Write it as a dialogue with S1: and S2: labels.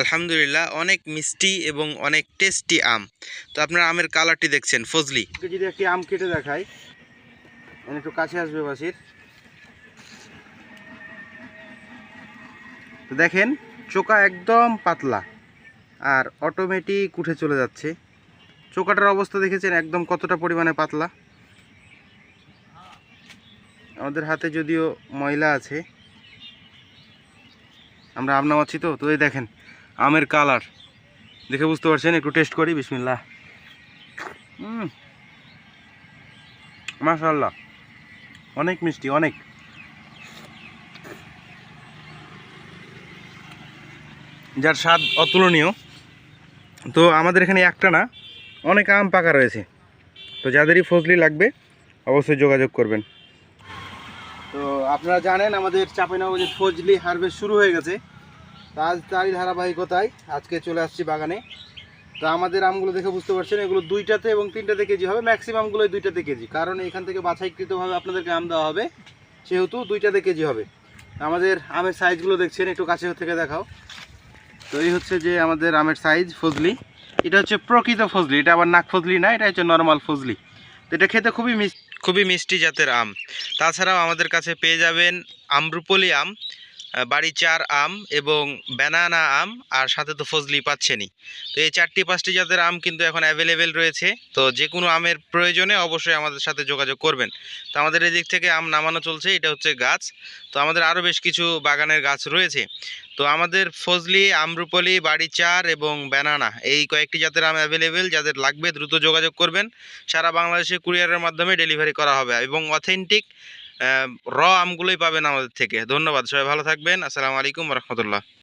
S1: আলহামদুলিল্লাহ, অনেক মিষ্টি এবং অনেক টেস্টি আম। তো আপনারা আমের কালারটি দেখছেন, ফজলি।
S2: যদি একটি আম কেটে দেখাই একটু কাছে আসবে বাসির। তো দেখেন চোকা একদম পাতলা, আর অটোমেটিক উঠে চলে যাচ্ছে। চোকাটার অবস্থা দেখেছেন, একদম কতটা পরিমাণে পাতলা। আমাদের হাতে যদিও ময়লা আছে, আমরা আম নামাচ্ছি তো তো এই দেখেন আমের কালার। দেখে বুঝতে পারছেন? একটু টেস্ট করি, বিসমিল্লাহ। হুম মাশাল্লাহ অনেক মিষ্টি, অনেক। যার স্বাদ অতুলনীয়। তো আমাদের এখানে একটা না, অনেক আম পাকা রয়েছে। তো যাদেরই ফজলি লাগবে, অবশ্যই যোগাযোগ করবেন। তো আপনারা জানেন, আমাদের চাপাইনগরের ফজলি হারভেস্ট শুরু হয়ে গেছে। আজ তারই ধারাবাহিকতায় আজকে চলে আসছি বাগানে। তো আমাদের আমগুলো দেখে বুঝতে পারছেন, এগুলো দুইটাতে এবং তিনটাতে কেজি হবে ম্যাক্সিমামগুলোই দুইটাতে কেজি। কারণ এখান থেকে বাছাইকৃতভাবে আপনাদেরকে আম দেওয়া হবে, সেহেতু দুইটাতে কেজি হবে। আমাদের আমের সাইজগুলো দেখছেন, একটু কাছে থেকে দেখাও। তো এই হচ্ছে যে আমাদের আমের সাইজ ফজলি। এটা হচ্ছে প্রকৃত ফজলি, এটা আবার নাক ফজলি না, এটা হচ্ছে নর্মাল ফজলি। তো এটা খেতে খুবই মিষ্টি
S1: খুবই মিষ্টি জাতের আম। তাছাড়াও আমাদের কাছে পেয়ে যাবেন আমরুপলি আম। বাড়ি চার আম এবং ব্যানানা আম, আর সাথে তো ফজলি পাচ্ছেনই। তো এই চারটি পাঁচটি জাতের আম কিন্তু এখন অ্যাভেলেবেল রয়েছে। তো যে কোনো আমের প্রয়োজনে অবশ্যই আমাদের সাথে যোগাযোগ করবেন। তো আমাদের এদিক থেকে আম নামানো চলছে, এটা হচ্ছে গাছ। তো আমাদের আরও বেশ কিছু বাগানের গাছ রয়েছে। তো আমাদের ফজলি, আমরুপলি, বাড়ি চার এবং ব্যানানা এই কয়েকটি জাতের আম অ্যাভেলেবেল যাদের লাগবে দ্রুত যোগাযোগ করবেন। সারা বাংলাদেশে কুরিয়ারের মাধ্যমে ডেলিভারি করা হবে এবং অথেন্টিক র আমগুলোই পাবেন আমাদের থেকে। ধন্যবাদ সবাই ভালো থাকবেন। আসসালামু আলাইকুম রহমতুল্লাহ।